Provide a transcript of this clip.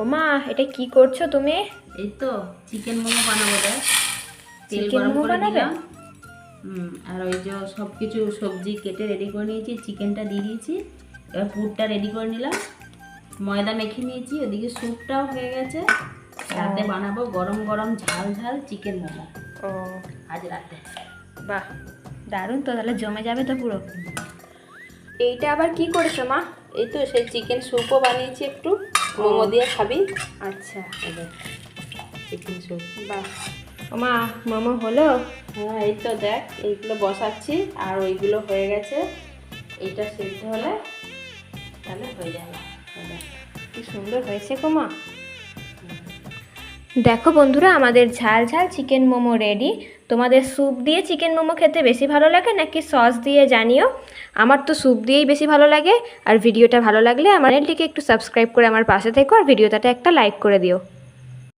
ও মা এটা কি করছ তুমি? এই তো চিকেন মোমো বানাবো দেখ তেল গরম মোমো করে হুম আর ওই যে সব কিছু সবজি কেটে রেডি করে নিয়েছি চিকেনটা দিয়ে দিয়েছি। এবার পুরটা রেডি করে নিলাম। ময়দা মেখে নিয়েছি ওদিকে স্যুপটাও হয়ে গেছে। রাতে বানাবো গরম গরম ঝাল ঝাল চিকেন মোমো। ও। আজ রাতে। বাহ দারুণ তো তাহলে জমে যাবে তো পুরো। এইটা আবার কি করেছ মা? এই তো সেই চিকেন স্যুপও বানিয়েছি একটু। মোমো দিয়ে খাবি। আচ্ছা। চিকেন স্যুপ বাহ। মা মোমো হলো? হ্যাঁ এই তো দেখ এইগুলো বসাচ্ছি আর ওইগুলো হয়ে গেছে। এইটা সেদ্ধ হলে তাহলে হয়ে যাবে। কি সুন্দর হয়েছে কোমা দেখো বন্ধুরা, আমাদের ঝাল ঝাল চিকেন মোমো রেডি তোমাদের স্যুপ দিয়ে চিকেন মোমো খেতে বেশি ভালো লাগে নাকি সস দিয়ে জানিও? আমার তো স্যুপ দিয়েই বেশি ভালো লাগে, আর ভিডিওটা ভালো লাগলে আমার চ্যানেলটিকে একটু সাবস্ক্রাইব করে আমার পাশে থেকো, আর ভিডিওটাতে একটা লাইক করে দিও।